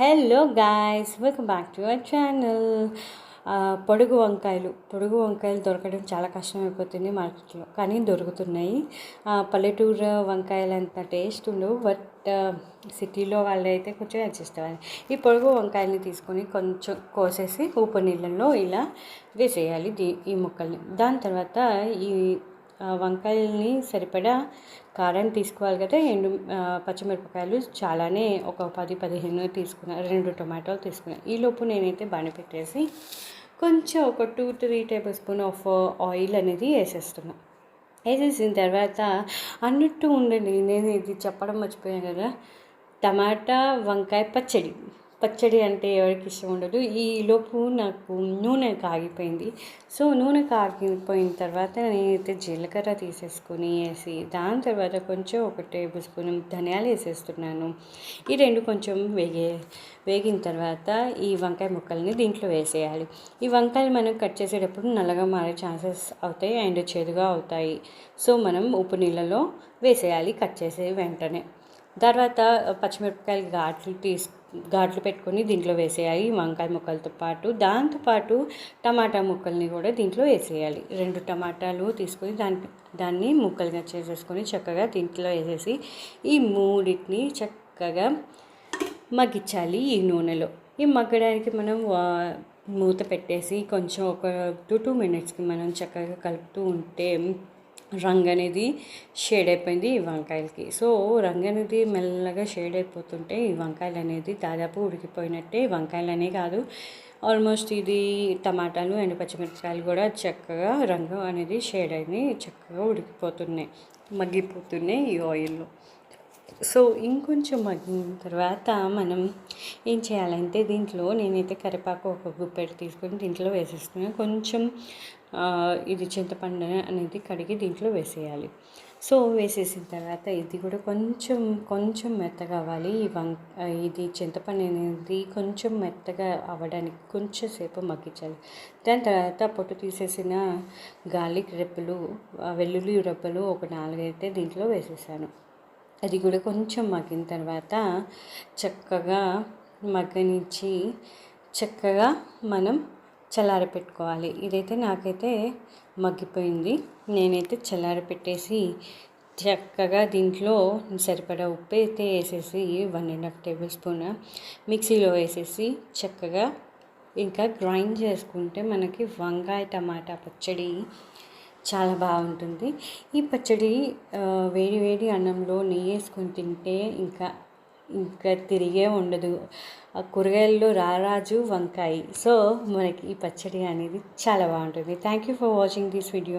Hello guys welcome back to our channel పొడుగు వంకాయలు. పొడుగు వంకాయలు దొరకడం చాలా కష్టం అయిపోతుంది మార్కెట్లో కానీ దొరుకుతున్నాయి. పల్లెటూరు వంకాయలు అంత టేస్ట్ ఉండవు బట్ సిటీలో వాళ్ళైతే కొంచెం అడ్జస్ట్ అవ్వాలి. ఈ పొడుగు వంకాయల్ని తీసుకొని కొంచెం కోసేసి ఉప్పు నీళ్ళల్లో ఇలా వేసేయాలి దీ ఈ ముక్కల్ని. దాని తర్వాత ఈ వంకాయల్ని సరిపడా కారం తీసుకోవాలి కదా ఎండు పచ్చిమిరపకాయలు చాలానే ఒక పది పదిహేను తీసుకున్నాను రెండు టొమాటోలు తీసుకున్నాను ఈలోపు నేనైతే బాగా పెట్టేసి కొంచెం ఒక two three tablespoon of oil అనేది వేసేస్తున్నా. వేసేసిన తర్వాత అన్నట్టు ఉండండి నేను ఇది చెప్పడం మర్చిపోయాను కదా. టమాటా వంకాయ పచ్చడి. పచ్చడి అంటే ఎవరికి ఇష్టం ఉండదు. ఈ లోపు నాకు నూనె కాగిపోయింది. సో నూనె కాగిపోయిన తర్వాత నేనైతే జీలకర్ర తీసేసుకొని వేసి దాని తర్వాత కొంచెం ఒక టేబుల్ స్పూన్ ధనియాలు వేసేస్తున్నాను. ఈ రెండు కొంచెం వేగే వేగిన తర్వాత ఈ వంకాయ ముక్కల్ని దీంట్లో వేసేయాలి. ఈ వంకాయలు మనం కట్ చేసేటప్పుడు నల్లగా మారే ఛాన్సెస్ అవుతాయి అండ్ చేదుగా అవుతాయి. సో మనం ఉప్పు నీళ్ళలో వేసేయాలి కట్ చేసే వెంటనే. తర్వాత పచ్చిమిరపకాయలు ఘాట్లు తీసుకు ఘాట్లు పెట్టుకొని దీంట్లో వేసేయాలి వంకాయ ముక్కలతో పాటు. దాంతోపాటు టమాటా ముక్కల్ని కూడా దీంట్లో వేసేయాలి. రెండు టమాటాలు తీసుకొని దాన్ని దాన్ని ముక్కలుగా చేసేసుకొని చక్కగా దీంట్లో వేసేసి ఈ మూడింటిని చక్కగా మగ్గించాలి ఈ నూనెలో. ఈ మగ్గడానికి మనం వా- మూత పెట్టేసి కొంచెం ఒక టూ టూ మినిట్స్కి మనం చక్కగా కలుపుతూ ఉంటే రంగు అనేది షేడ్ అయిపోయింది ఈ వంకాయలకి. సో రంగు అనేది మెల్లగా షేడ్ అయిపోతుంటే ఈ వంకాయలు అనేది దాదాపు ఉడికిపోయినట్టే. వంకాయలు అనే కాదు ఆల్మోస్ట్ ఇది టమాటాలు అండ్ పచ్చిమిరపకాయలు కూడా చక్కగా రంగు అనేది షేడ్ అయింది చక్కగా ఉడికిపోతున్నాయి మగ్గిపోతున్నాయి ఈ ఆయిల్లో. సో ఇంకొంచెం మగ్గిన తర్వాత మనం ఏం చేయాలంటే దీంట్లో నేనైతే కరివేపాకు ఒక గుప్పెడు తీసుకొని దీంట్లో వేసేస్తున్నాను కొంచెం ఇది చింతపండు అనేది కడిగి దీంట్లో వేసేయాలి. సో వేసేసిన తర్వాత ఇది కూడా కొంచెం కొంచెం మెత్తగా అవ్వాలి. ఈ వం ఇది చింతపండు అనేది కొంచెం మెత్తగా అవ్వడానికి కొంచెం సేపు మగ్గించాలి. దాని తర్వాత పొట్టు తీసేసిన గార్లిక్ రెప్పలు వెల్లుల్లి రెప్పలు ఒక నాలుగైతే దీంట్లో వేసేసాను. అది కూడా కొంచెం మగ్గిన తర్వాత చక్కగా మగ్గనిచ్చి చక్కగా మనం చల్లార పెట్టుకోవాలి. ఇదైతే నాకైతే మగ్గిపోయింది. నేనైతే చల్లార పెట్టేసి చక్కగా దీంట్లో సరిపడా ఉప్పు అయితే వేసేసి one and half tablespoon మిక్సీలో వేసేసి చక్కగా ఇంకా గ్రైండ్ చేసుకుంటే మనకి వంకాయ టమాటా పచ్చడి చాలా బాగుంటుంది. ఈ పచ్చడి వేడి వేడి అన్నంలో నెయ్యి వేసుకొని తింటే ఇంకా ఇంకా తిరిగే ఉండదు. ఆ కూరగాయల్లో రారాజు వంకాయ. సో మనకి ఈ పచ్చడి అనేది చాలా బాగుంటుంది. Thank you for watching this video